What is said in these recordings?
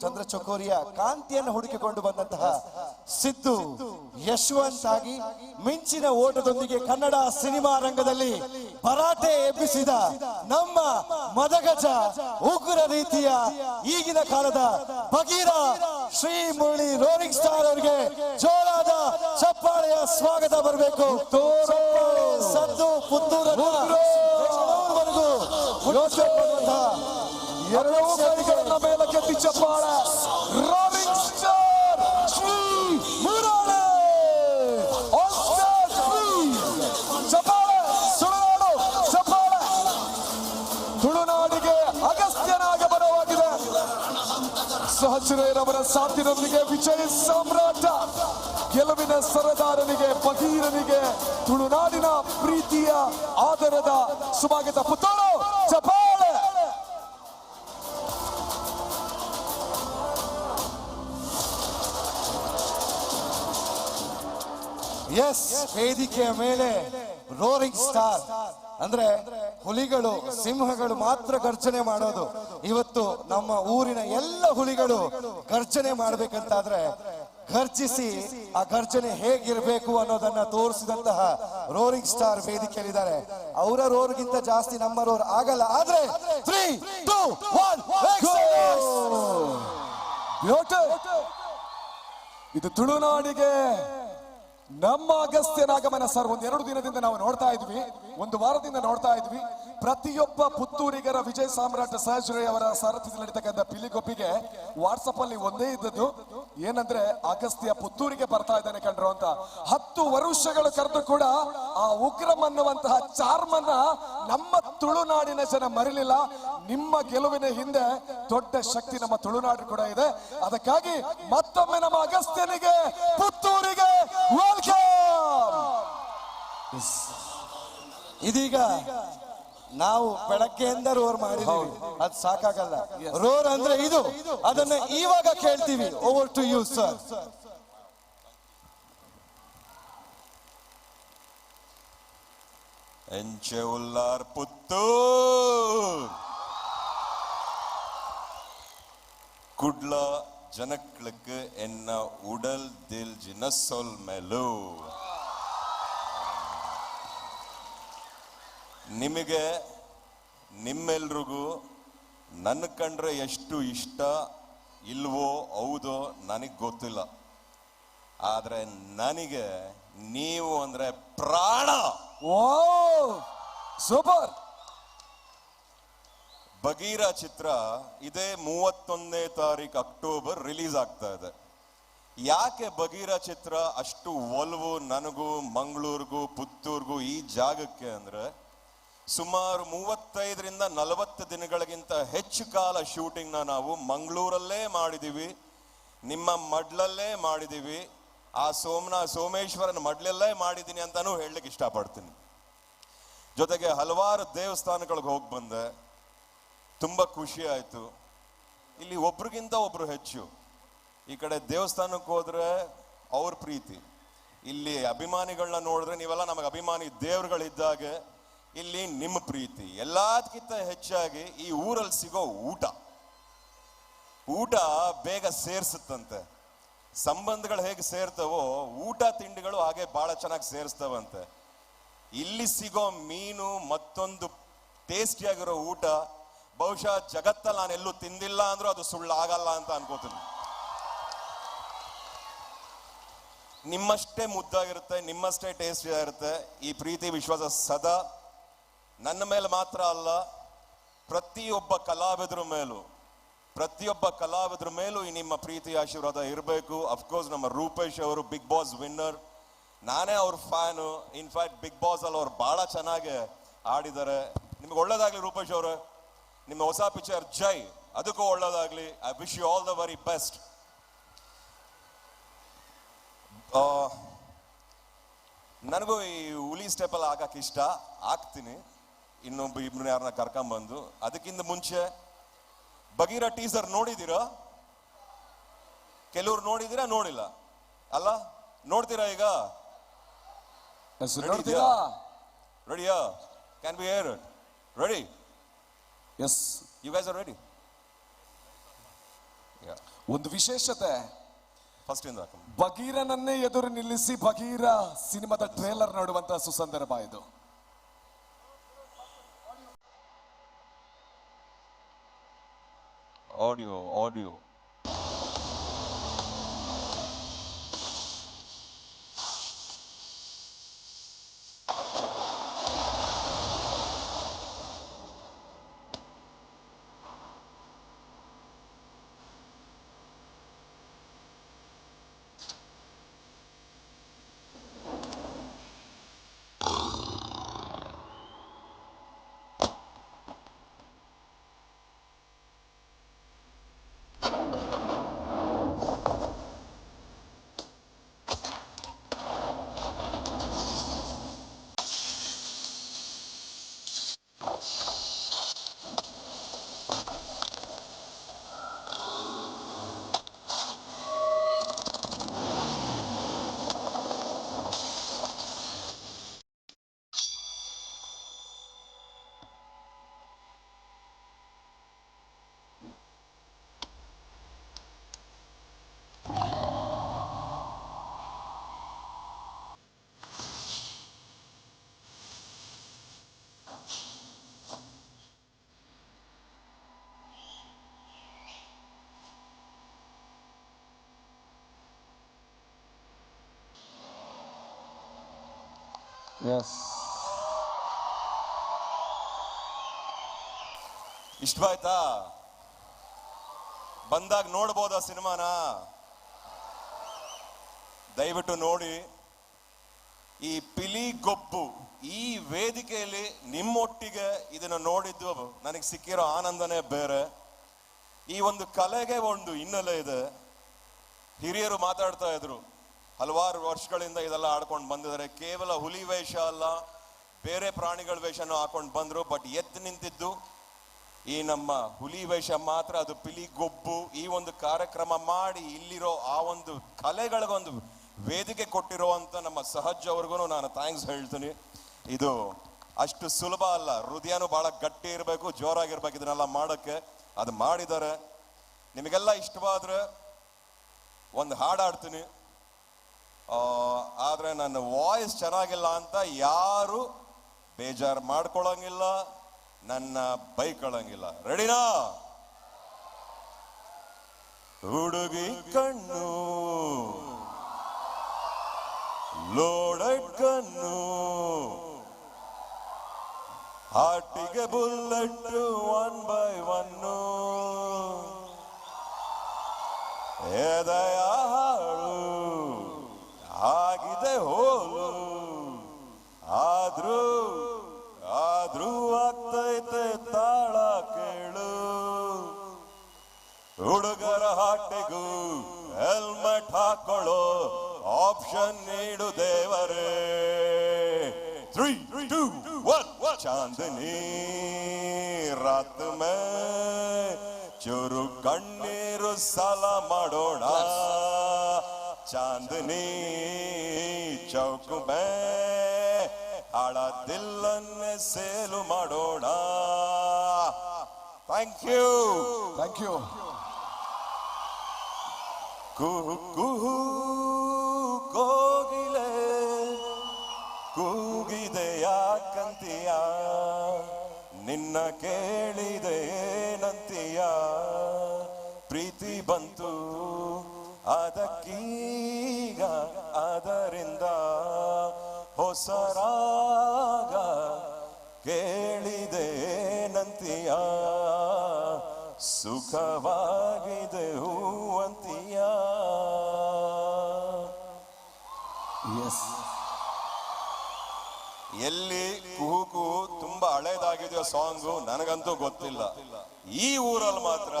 ಚಂದ್ರ ಚಕೋರಿಯ ಕಾಂತಿಯನ್ನು ಹುಡುಕಿಕೊಂಡು ಬಂದಂತಹ ಸಿದ್ದು ಯಶವಂತ್ ಆಗಿ ಮಿಂಚಿನ ಓಟದೊಂದಿಗೆ ಕನ್ನಡ ಸಿನಿಮಾ ರಂಗದಲ್ಲಿ ಭರಾಟೆ ಎಬ್ಬಿಸಿದ ನಮ್ಮ ಮದಗಜ ಉಗ್ರ ರೀತಿಯ ಈಗಿನ ಕಾಲದ ಬಗೀರ ಶ್ರೀ ಮುರಳಿ ರೋರಿಂಗ್ ಸ್ಟಾರ್ ಅವರಿಗೆ ಜೋರಾದ ಚಪ್ಪಾಳೆಯ ಸ್ವಾಗತ ಬರಬೇಕು. ಸದ್ದು ಪುತ್ತೂರು ಎರಡೂ ಕೈಗಳನ್ನ ಮೇಲಕ್ಕೆತ್ತಿ ಚಪ್ಪಾಳೆ rolling star Shri Murali on stage Shri ಚಪ್ಪಾಳೆ ತುಳುನಾಡು ಚಪ್ಪಾಳೆ ತುಳುನಾಡಿಗೆ ಅಗಸ್ತ್ಯನ ಆಗಮನವಾಗಿದೆ ಸಹಚರವರ ಸಾಥಿನೊಂದಿಗೆ ವಿಜಯ ಸಾಮ್ರಾಟ. ಗೆಲುವಿನ ಸರದಾರನಿಗೆ, ಫಕೀರನಿಗೆ ತುಳುನಾಡಿನ ಪ್ರೀತಿಯ, ಆದರದ ಸುಭಾಗಿತ ಪುತ್ತೂರು ಎಸ್ ವೇದಿಕೆಯ ಮೇಲೆ ರೋರಿಂಗ್ ಸ್ಟಾರ್ ಅಂದ್ರೆ ಹುಲಿಗಳು, ಸಿಂಹಗಳು ಮಾತ್ರ ಗರ್ಜನೆ ಮಾಡೋದು. ಇವತ್ತು ನಮ್ಮ ಊರಿನ ಎಲ್ಲ ಹುಲಿಗಳು ಗರ್ಜನೆ ಮಾಡ್ಬೇಕಂತಾದ್ರೆ ಗರ್ಜಿಸಿ ಆ ಗರ್ಜನೆ ಹೇಗಿರ್ಬೇಕು ಅನ್ನೋದನ್ನ ತೋರಿಸಿದಂತಹ ರೋರಿಂಗ್ ಸ್ಟಾರ್ ವೇದಿಕೆಯಲ್ಲಿದ್ದಾರೆ. ಅವರ ರೋರ್ಗಿಂತ ಜಾಸ್ತಿ ನಮ್ಮ ರೋರ್ ಆಗಲ್ಲ. ಆದ್ರೆ ತ್ರೀ ಟೂ ಒನ್ ಇದು ತುಳುನಾಡಿಗೆ ನಮ್ಮ ಅಗಸ್ತ್ಯನ ಆಗಮನ ಸರ್, ಒಂದ್ ಎರಡು ದಿನದಿಂದ ನಾವು ನೋಡ್ತಾ ಇದ್ವಿ, ಒಂದು ವಾರದಿಂದ ನೋಡ್ತಾ ಇದ್ವಿ. ಪ್ರತಿಯೊಬ್ಬ ಪುತ್ತೂರಿಗರ ವಿಜಯ ಸಾಮ್ರಾಟ ಸಹಜರಿ ಅವರ ಸಾರಥ್ಯದಲ್ಲಿ ನಡೀತಕ್ಕಂಥ ಪಿಲಿಗೊಪ್ಪಿಗೆ ವಾಟ್ಸಪ್ ಅಲ್ಲಿ ಒಂದೇ ಇದ್ದದ್ದು. ಏನಂದ್ರೆ ಅಗಸ್ತ್ಯ ಪುತ್ತೂರಿಗೆ ಬರ್ತಾ ಇದ್ದಾನೆ ಕಂಡ್ರು ಅಂತ. ಹತ್ತು ವರುಷಗಳು ಕರೆದು ಕೂಡ ಆ ಉಗ್ರಂ ಅನ್ನುವಂತಹ ಚಾರ್ಮನ್ನ ನಮ್ಮ ತುಳುನಾಡಿನ ಜನ ಮರಿಲಿಲ್ಲ. ನಿಮ್ಮ ಗೆಲುವಿನ ಹಿಂದೆ ದೊಡ್ಡ ಶಕ್ತಿ ನಮ್ಮ ತುಳುನಾಡು ಕೂಡ ಇದೆ. ಅದಕ್ಕಾಗಿ ಮತ್ತೊಮ್ಮೆ ನಮ್ಮ ಅಗಸ್ತ್ಯನಿಗೆ ಪುತ್ತೂರಿಗೆ ಇದೀಗ ನಾವು ಬೆಳಕೆಯಿಂದ ರೋರ್ ಮಾಡಿದ್ದೀವಿ ಅದು ಸಾಕಾಗಲ್ಲ. ರೋರ್ ಅಂದ್ರೆ ಇದು. ಅದನ್ನ ಇವಾಗ ಕೇಳ್ತೀವಿ. ಓವರ್ ಟು ಯು ಸರ್ ಎಂಚೆ ಉಲ್ಲಾರ್ ಪುತ್ತೂರ್ குட்லா ಎನ್ನ ಉಡಲ್ ದಿಲ್ ಜಿನ ಸೊಲ್ மெலு ನಿಮಗೆ ನಿಮ್ಮೆಲ್ರಿಗೂ ನನ್ನ ಕಂಡ್ರೆ ಎಷ್ಟು ಇಷ್ಟ ಇಲ್ವೋ ಹೌದೋ ನನಗೆ ಗೊತ್ತಿಲ್ಲ. ಆದರೆ ನನಗೆ ನೀವು ಅಂದ್ರೆ ಪ್ರಾಣ. ಓ ಸೂಪರ್. ಬಗೀರ ಚಿತ್ರ ಇದೇ ಮೂವತ್ತೊಂದನೇ ತಾರೀಕು ಅಕ್ಟೋಬರ್ ರಿಲೀಸ್ ಆಗ್ತಾ ಇದೆ. ಯಾಕೆ ಬಗೀರ ಚಿತ್ರ ಅಷ್ಟು ಒಲವು ನನಗೂ ಮಂಗಳೂರಿಗೂ ಪುತ್ತೂರ್ಗೂ ಈ ಜಾಗಕ್ಕೆ ಅಂದ್ರೆ ಸುಮಾರು ಮೂವತ್ತೈದರಿಂದ ನಲವತ್ತು ದಿನಗಳಿಗಿಂತ ಹೆಚ್ಚು ಕಾಲ ಶೂಟಿಂಗ್ನ ನಾವು ಮಂಗಳೂರಲ್ಲೇ ಮಾಡಿದ್ದೀವಿ ನಿಮ್ಮ ಮಡ್ಲಲ್ಲೇ ಮಾಡಿದ್ದೀವಿ ಆ ಸೋಮನ, ಸೋಮೇಶ್ವರನ ಮಡ್ಲಲ್ಲೇ ಮಾಡಿದ್ದೀನಿ ಅಂತಲೂ ಹೇಳಲಿಕ್ಕೆ ಇಷ್ಟಪಡ್ತೀನಿ. ಜೊತೆಗೆ ಹಲವಾರು ದೇವಸ್ಥಾನಗಳಿಗೆ ಹೋಗಿ ಬಂದೆ. ತುಂಬ ಖುಷಿ ಆಯಿತು. ಇಲ್ಲಿ ಒಬ್ರಿಗಿಂತ ಒಬ್ಬರು ಹೆಚ್ಚು. ಈ ಕಡೆ ದೇವಸ್ಥಾನಕ್ಕೆ ಹೋದರೆ ಅವ್ರ ಪ್ರೀತಿ. ಇಲ್ಲಿ ಅಭಿಮಾನಿಗಳನ್ನ ನೋಡಿದ್ರೆ ನೀವೆಲ್ಲ ನಮಗೆ ಅಭಿಮಾನಿ ದೇವ್ರುಗಳಿದ್ದಾಗೆ ಇಲ್ಲಿ ನಿಮ್ಮ ಪ್ರೀತಿ. ಎಲ್ಲದಕ್ಕಿಂತ ಹೆಚ್ಚಾಗಿ ಈ ಊರಲ್ಲಿ ಸಿಗೋ ಊಟ. ಊಟ ಬೇಗ ಸೇರ್ಸುತ್ತಂತೆ. ಸಂಬಂಧಗಳು ಹೇಗೆ ಸೇರ್ತವೋ, ಊಟ ತಿಂಡಿಗಳು ಹಾಗೆ ಬಹಳ ಚೆನ್ನಾಗಿ ಸೇರಿಸ್ತವಂತೆ. ಇಲ್ಲಿ ಸಿಗೋ ಮೀನು ಮತ್ತೊಂದು ಟೇಸ್ಟಿಯಾಗಿರೋ ಊಟ, ಬಹುಶಃ ಜಗತ್ತಲ್ಲಿ ನಾನು ಎಲ್ಲೂ ತಿಂದಿಲ್ಲ ಅಂದ್ರೂ ಅದು ಸುಳ್ಳಾಗಲ್ಲ ಅಂತ ಅನ್ಕೋತೀನಿ. ನಿಮ್ಮಷ್ಟೇ ಮುದ್ದಾಗಿರುತ್ತೆ, ನಿಮ್ಮಷ್ಟೇ ಟೇಸ್ಟಿ ಆಗಿರುತ್ತೆ ಈ ಪ್ರೀತಿ, ವಿಶ್ವಾಸ ಸದಾ ನನ್ನ ಮೇಲೆ ಮಾತ್ರ ಅಲ್ಲ, ಪ್ರತಿಯೊಬ್ಬ ಕಲಾವಿದರ ಮೇಲೂ, ಪ್ರತಿಯೊಬ್ಬ ಕಲಾವಿದರ ಮೇಲೂ ಈ ನಿಮ್ಮ ಪ್ರೀತಿ ಆಶೀರ್ವಾದ ಇರಬೇಕು. ಅಫ್ಕೋರ್ಸ್ ನಮ್ಮ ರೂಪೇಶ್ ಅವರು ಬಿಗ್ ಬಾಸ್ ವಿನ್ನರ್ ನಾನೇ ಅವ್ರ ಫ್ಯಾನು ಇನ್ಫ್ಯಾಕ್ಟ್ ಬಿಗ್ ಬಾಸ್ ಅಲ್ಲಿ ಅವ್ರು ಬಹಳ ಚೆನ್ನಾಗಿ ಆಡಿದ್ದಾರೆ. ನಿಮ್ಗೆ ಒಳ್ಳೇದಾಗ್ಲಿ ರೂಪೇಶ್ ಅವರು. ನಿಮ್ಮ ಹೊಸ ಪಿಕ್ಚರ್ ಜೈ. ಅದಕ್ಕೂ ಒಳ್ಳೇದಾಗ್ಲಿ. I wish you all the very best ನನಗೂ ಈ ಹುಲಿ ಸ್ಟೆಪಲ್ಲಿ ಹಾಕಕ್ಕೆ ಇಷ್ಟ. ಹಾಕ್ತೀನಿ ಇನ್ನೊಬ್ಬ ಇಬ್ರು ಯಾರನ್ನ ಕರ್ಕೊಂಬಂದು ಅದಕ್ಕಿಂತ ಮುಂಚೆ ಬಗೀರ ಟೀಸರ್ ನೋಡಿದ್ದೀರಾ? ಕೆಲವ್ರು ನೋಡಿದ್ದೀರಾ? ನೋಡಿಲ್ಲ. ಅಲ್ಲ ನೋಡ್ತೀರಾ ಈಗ? ನೋಡ್ತೀರಾ? ರೆಡಿಯಾ can be here ready yes you guys are ready yeah ಒಂದು ವಿಶೇಷತೆ. ಫಸ್ಟ್ ಇಂದ. ಬಗೀರನನ್ನೇ ಎದುರು ನಿಲ್ಲಿಸಿ ಬಗೀರ ಸಿನಿಮಾದ ಟ್ರೇಲರ್ ನೋಡುವಂತಹ ಸುಸಂದರ್ಭ ಇದು. Audio, audio. ಇಷ್ಟವಾಯ್ತಾ ಬಂದಾಗ ನೋಡ್ಬೋದಾ ಸಿನಿಮಾನ? ದಯವಿಟ್ಟು ನೋಡಿ. ಈ ಪಿಲಿ ಗೊಬ್ಬು ಈ ವೇದಿಕೆಯಲ್ಲಿ ನಿಮ್ಮೊಟ್ಟಿಗೆ ಇದನ್ನು ನೋಡಿದ್ದು ನನಗೆ ಸಿಕ್ಕಿರೋ ಆನಂದನೇ ಬೇರೆ. ಈ ಒಂದು ಕಲೆಗೆ ಒಂದು ಹಿನ್ನೆಲೆ ಇದೆ. ಹಿರಿಯರು ಮಾತಾಡ್ತಾ ಇದ್ರು. ಹಲವಾರು ವರ್ಷಗಳಿಂದ ಇದೆಲ್ಲ ಆಡ್ಕೊಂಡು ಬಂದಿದ್ದಾರೆ. ಕೇವಲ ಹುಲಿ ವೇಷ ಅಲ್ಲ, ಬೇರೆ ಪ್ರಾಣಿಗಳ ವೇಷನೂ ಹಾಕೊಂಡು ಬಂದರು ಬಟ್ ಎದ್ದು ನಿಂತಿದ್ದು ಈ ನಮ್ಮ ಹುಲಿ ವೇಷ ಮಾತ್ರ. ಅದು ಪಿಲಿ ಗೊಬ್ಬು. ಈ ಒಂದು ಕಾರ್ಯಕ್ರಮ ಮಾಡಿ ಇಲ್ಲಿರೋ ಆ ಒಂದು ಕಲೆಗಳಿಗೊಂದು ವೇದಿಕೆ ಕೊಟ್ಟಿರುವಂಥ ನಮ್ಮ ಸಹಜ್ ಅವ್ರಿಗೂ ನಾನು ಥ್ಯಾಂಕ್ಸ್ ಹೇಳ್ತೀನಿ. ಇದು ಅಷ್ಟು ಸುಲಭ ಅಲ್ಲ. ಹೃದಯನೂ ಬಹಳ ಗಟ್ಟಿ ಇರಬೇಕು, ಜೋರಾಗಿರ್ಬೇಕು ಇದನ್ನೆಲ್ಲ ಮಾಡೋಕ್ಕೆ. ಅದು ಮಾಡಿದ್ದಾರೆ. ನಿಮಗೆಲ್ಲ ಇಷ್ಟವಾದ್ರೆ ಒಂದು ಹಾಡು ಹಾಡ್ತೀನಿ. ಆದ್ರೆ ನನ್ನ ವಾಯ್ಸ್ ಚೆನ್ನಾಗಿಲ್ಲ ಅಂತ ಯಾರು ಬೇಜಾರು ಮಾಡ್ಕೊಳ್ಳಂಗಿಲ್ಲ ನನ್ನ ಬೈಕೊಳ್ಳಂಗಿಲ್ಲ ರೆಡಿನಾ ಹುಡುಗಿ ಕಣ್ಣು ಲೋಡೆಡ್ ಕಣ್ಣು, ಹಾಟಿಗೆ ಬುಲ್ಲಟ್ಟು ಒನ್ ಬೈ ಒನ್ನು ಎದೆಯ ಹಾಳು ಆಗಿದೆ ಹೋಲು. ಆದ್ರೂ ಆದ್ರೂ ಆಗ್ತೈತೆ ತಾಳ ಕೇಳು. ಹುಡುಗರ ಹಾಟೆಗೂ ಹೆಲ್ಮೆಟ್ ಹಾಕೊಳ್ಳೋ ಆಪ್ಷನ್ ನೀಡು ದೇವರೇ. ತ್ರೀ ಟೂ ಒನ್ ಚಾಂದನಿ ರಾತ್ ಮೇ ಚೂರು ಕಣ್ಣೀರು ಸಾಲ ಮಾಡೋಣ. ಚಾಂದನಿ ಚೌಕ್ ಮೇ ಹಳ ದಿಲ್ಲನ್ನೇ ಸೇಲು ಮಾಡೋಣ. ಥ್ಯಾಂಕ್ ಯು ಥ್ಯಾಂಕ್ ಯು ಕುಹು ಕುಹು ಕೋಗಿಲೆ ಕೂಗಿದೆ ಯಾಕಂತೀಯ ನಿನ್ನ ಕೇಳಿದೆ ಏನಂತೀಯ ಪ್ರೀತಿ ಬಂತು ಅದಕ್ಕೀಗ ಅದರಿಂದ ಹೊಸರಾಗ ಕೇಳಿದೆ ನಂತಿಯ ಸುಖವಾಗಿದೆ ಹೂವಂತಿಯ. ಎಸ್ ಎಲ್ಲಿ ಕುಹುಕು ಕುಹು ತುಂಬಾ ಹಳೇದಾಗಿದೆಯೋ ಸಾಂಗು ನನಗಂತೂ ಗೊತ್ತಿಲ್ಲ. ಈ ಊರಲ್ಲಿ ಮಾತ್ರ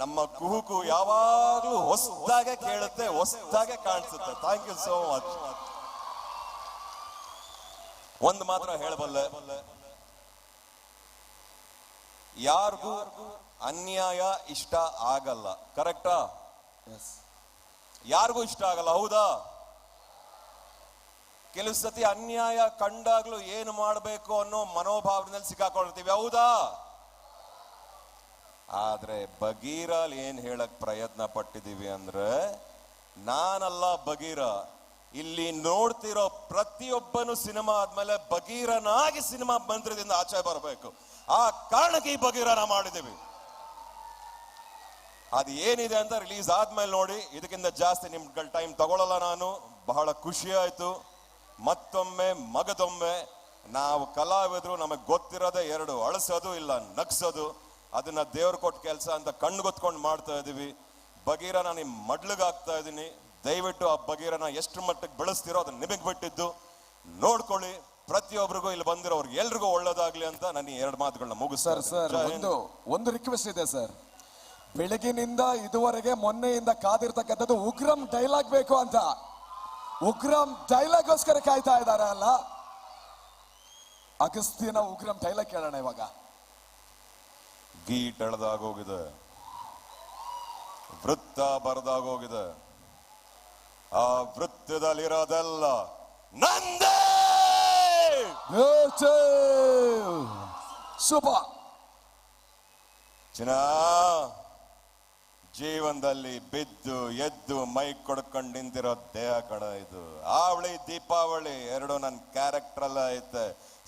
ನಮ್ಮ ಕುಹುಕು ಯಾವಾಗ್ಲೂ ಹೊಸದಾಗೆ ಕೇಳುತ್ತೆ ಹೊಸದಾಗೆ ಕಾಣಿಸುತ್ತೆ. ಥ್ಯಾಂಕ್ ಯು ಸೋ ಮಚ್ ಒಂದು ಮಾತ್ರ ಹೇಳಬಲ್ಲೆ. ಯಾರಿಗೂ ಅನ್ಯಾಯ ಇಷ್ಟ ಆಗಲ್ಲ. ಕರೆಕ್ಟಾ ಯಾರಿಗೂ ಇಷ್ಟ ಆಗಲ್ಲ ಹೌದಾ? ಕೆಲವು ಸತಿ ಅನ್ಯಾಯ ಕಂಡಾಗ್ಲೂ ಏನು ಮಾಡಬೇಕು ಅನ್ನೋ ಮನೋಭಾವನೆಯಲ್ಲಿ ಸಿಕ್ಕಾಕೊಳ್ತೀವಿ ಹೌದಾ? ಆದ್ರೆ ಬಗೀರಲ್ಲಿ ಏನು ಹೇಳಕ್ ಪ್ರಯತ್ನ ಪಟ್ಟಿದೀವಿ ಅಂದ್ರೆ, ನಾನಲ್ಲ ಬಗೀರ, ಇಲ್ಲಿ ನೋಡ್ತಿರೋ ಪ್ರತಿಯೊಬ್ಬನು ಸಿನಿಮಾ ಆದ್ಮೇಲೆ ಬಗೀರನಾಗಿ ಸಿನಿಮಾ ಮಂತ್ರದಿಂದ ಆಚೆ ಬರಬೇಕು. ಆ ಕಾರಣಕ್ಕೆ ಈ ಬಗೀರನ ಮಾಡಿದೀವಿ. ಅದು ಏನಿದೆ ಅಂತ ರಿಲೀಸ್ ಆದ್ಮೇಲೆ ನೋಡಿ, ಇದಕ್ಕಿಂತ ಜಾಸ್ತಿ ನಿಮ್ಗಳ ಟೈಮ್ ತಗೊಳ್ಳಲ್ಲ ನಾನು, ಬಹಳ ಖುಷಿ ಆಯ್ತು. ಮತ್ತೊಮ್ಮೆ, ಮಗದೊಮ್ಮೆ, ನಾವು ಕಲಾವಿದರು ನಮಗೆ ಗೊತ್ತಿರೋದೇ ಎರಡು ಅಳಸೋದು ಇಲ್ಲ, ನಗ್ಸೋದು. ಅದನ್ನ ದೇವ್ರ ಕೊಟ್ಟ ಕೆಲಸ ಅಂತ ಕಣ್ಣು ಗೊತ್ಕೊಂಡು ಮಾಡ್ತಾ ಇದೀವಿ. ಬಗೀರ ನಿಮ್ ಮಡ್ಲಿಗಾಗ್ತಾ ಇದ್ದೀನಿ ದಯವಿಟ್ಟು ಆ ಬಗೀರನ ಎಷ್ಟು ಮಟ್ಟಕ್ಕೆ ಬೆಳೆಸ್ತಿರೋ ಅದನ್ನ ನಿಮಗೆ ಬಿಟ್ಟಿದ್ದು. ನೋಡ್ಕೊಳ್ಳಿ ಪ್ರತಿಯೊಬ್ಬರಿಗೂ ಇಲ್ಲಿ ಬಂದಿರೋರ್ಗೆ ಎಲ್ರಿಗೂ ಒಳ್ಳೇದಾಗ್ಲಿ ಅಂತ ನಾನು ಈ ಎರಡು ಮಾತುಗಳನ್ನ ಸರ್ ಮುಗಿಸ್ತಾರೆ ಸರ್ ಒಂದು ಒಂದು ರಿಕ್ವೆಸ್ಟ್ ಇದೆ ಸರ್. ಬೆಳಗಿನಿಂದ ಇದುವರೆಗೆ ಮೊನ್ನೆಯಿಂದ ಕಾದಿರ್ತಕ್ಕಂಥದ್ದು ಉಗ್ರಂ ಡೈಲಾಗ್ ಬೇಕು ಅಂತ. ಉಗ್ರಂ ಡೈಲಾಗ್ಗೋಸ್ಕರ ಕಾಯ್ತಾ ಇದ್ದಾರೆ ಅಲ್ಲ? ಅಗಸ್ತ್ಯನ ಉಗ್ರಂ ಡೈಲಾಗ್ ಕೇಳೋಣ ಇವಾಗ. ಗೀಟ್ ಎಳ್ದಾಗೋಗಿದೆ ವೃತ್ತ ಬರ್ದಾಗೋಗಿದೆ. ಆ ವೃತ್ತದಲ್ಲಿರೋದೆಲ್ಲ ನಂದೇ! ಸುಪ ಚಿನ ಜೀವನದಲ್ಲಿ ಬಿದ್ದು ಎದ್ದು ಮೈ ಕೊಡ್ಕೊಂಡು ನಿಂತಿರೋ ದೇಹ ಕಡ ಇದು. ಆವಳಿ ದೀಪಾವಳಿ ಎರಡು ನನ್ನ ಕ್ಯಾರೆಕ್ಟರ್ ಎಲ್ಲ ಐತೆ.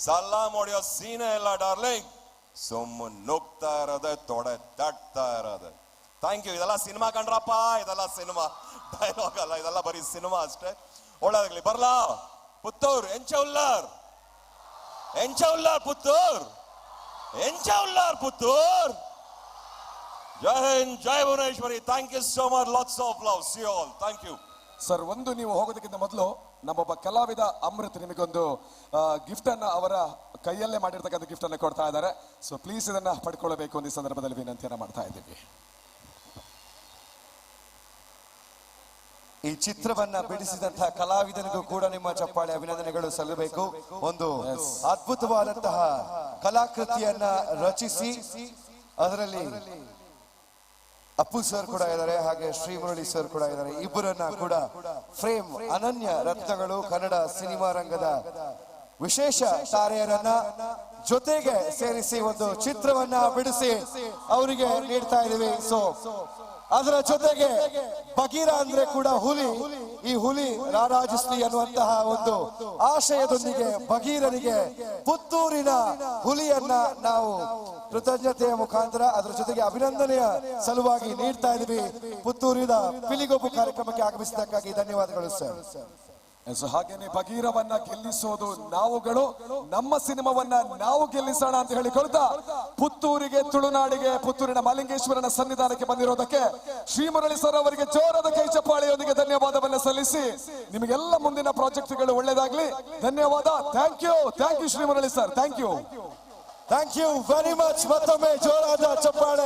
ಸಲ್ಲಾ ಹೊಡಿಯೋ ಸೀನೆ ಎಲ್ಲ ಡಾರ್ಲಿಂಗ್! ಸುಮ್ಮನೆ ನುಗ್ತಾ ಇರೋದು, ತೊಡೆ ತಟ್ತಾ ಇರೋದು. ಥ್ಯಾಂಕ್ ಯು ಇದೆಲ್ಲ ಸಿನಿಮಾ ಕಂಡ್ರಪ್ಪ, ಇದೆಲ್ಲ ಸಿನಿಮಾ ಡೈಲಾಗ್ ಅಲ್ಲ, ಇದೆಲ್ಲ ಬರೀ ಸಿನಿಮಾ ಅಷ್ಟೇ. ಒಳ್ಳೇದಾಗ್ಲಿ, ಬರ್ಲಾ? ಪುತ್ತೂರ್ ಎಂಚ ಉಲ್ಲಾರ್ ಎಂಚ ಉಲ್ಲಾರ್ ಪುತ್ತೂರ್. ಎಂಚ ಉಲ್ಲಾರ್ Puttur. Jai Hind, Jai Bhuvaneshwari. Thank you so much lots of love see all thank you sir ಒಂದು ನೀವು ಹೋಗೋದಕ್ಕಿಂತ ಮೊದಲು ನಮ್ಮೊಬ್ಬ ಕಲಾವಿದ ಅಮೃತ್ ನಿಮಗೊಂದು ಗಿಫ್ಟ್ ಅನ್ನ ಅವರ ಕೈಯಲ್ಲೇ ಮಾಡಿರ್ತಕ್ಕಂಥ ಗಿಫ್ಟ್ ಅನ್ನ ಕೊಡ್ತಾ ಇದ್ದಾರೆ. ಸೊ ಪ್ಲೀಸ್ ಇದನ್ನ ಪಡ್ಕೊಳ್ಬೇಕು ಒಂದು ಈ ಸಂದರ್ಭದಲ್ಲಿ ವಿನಂತಿಯನ್ನ ಮಾಡ್ತಾ ಇದ್ದೀವಿ. ಈ ಚಿತ್ರವನ್ನ ಬಿಡಿಸಿದಂತಹ ಕಲಾವಿದನಿಗೂ ಕೂಡ ನಿಮ್ಮ ಚಪ್ಪಾಳೆ ಅಭಿನಂದನೆಗಳು ಸಲ್ಲಬೇಕು. ಒಂದು ಅದ್ಭುತವಾದಂತಹ ಕಲಾಕೃತಿಯನ್ನ ರಚಿಸಿ, ಅದರಲ್ಲಿ ಅಪ್ಪು ಸರ್ ಕೂಡ ಇದ್ದಾರೆ, ಹಾಗೆ ಶ್ರೀ ಮುರಳಿ ಸರ್ ಕೂಡ ಇದ್ದಾರೆ. ಇಬ್ಬರನ್ನ ಕೂಡ ಫ್ರೇಮ್ ಅನನ್ಯ ರತ್ನಗಳು ಕನ್ನಡ ಸಿನಿಮಾ ರಂಗದ ವಿಶೇಷ ತಾರೆಯರನ್ನ ಜೊತೆಗೆ ಸೇರಿಸಿ ಒಂದು ಚಿತ್ರವನ್ನ ಬಿಡಿಸಿ ಅವರಿಗೆ ನೀಡ್ತಾ ಇದೀವಿ ಸೊ ಅದರ ಜೊತೆಗೆ ಬಗೀರ ಅಂದ್ರೆ ಕೂಡ ಹುಲಿ. ಈ ಹುಲಿ ರಾರಾಜಿಸ್ಲಿ ಅನ್ನುವಂತಹ ಒಂದು ಆಶಯದೊಂದಿಗೆ ಬಗೀರನಿಗೆ ಪುತ್ತೂರಿನ ಹುಲಿಯನ್ನ ನಾವು ಕೃತಜ್ಞತೆಯ ಮುಖಾಂತರ ಅದರ ಜೊತೆಗೆ ಅಭಿನಂದನೆಯ ಸಲುವಾಗಿ ನೀಡ್ತಾ ಇದೀವಿ. ಪುತ್ತೂರಿನ ಪಿಲಿಗೊಬ್ಬು ಕಾರ್ಯಕ್ರಮಕ್ಕೆ ಆಗಮಿಸಿದ್ದಕ್ಕಾಗಿ ಧನ್ಯವಾದಗಳು, ಸರ್. ಸೊ ಹಾಗೇನೆ ಬಗೀರವನ್ನ ಗೆಲ್ಲಿಸೋದು ನಾವುಗಳು. ನಮ್ಮ ಸಿನಿಮಾವನ್ನ ನಾವು ಗೆಲ್ಲಿಸೋಣ ಅಂತ ಹೇಳಿಕೊಳ್ತಾ ಪುತ್ತೂರಿಗೆ, ತುಳುನಾಡಿಗೆ, ಪುತ್ತೂರಿನ ಮಲಿಂಗೇಶ್ವರನ ಸನ್ನಿಧಾನಕ್ಕೆ ಬಂದಿರೋದಕ್ಕೆ ಶ್ರೀಮುರಳಿ ಸರ್ ಅವರಿಗೆ ಜೋರಾದ ಕೈ ಚಪ್ಪಾಳೆಯೊಂದಿಗೆ ಧನ್ಯವಾದವನ್ನ ಸಲ್ಲಿಸಿ ನಿಮಗೆಲ್ಲ ಮುಂದಿನ ಪ್ರಾಜೆಕ್ಟ್ಗಳು ಒಳ್ಳೇದಾಗ್ಲಿ. ಧನ್ಯವಾದ. Thank you thank you Srimurali sir. Thank you thank you very much ಮತ್ತೊಮ್ಮೆ ಜೋರಾದ ಚಪ್ಪಾಳೆ.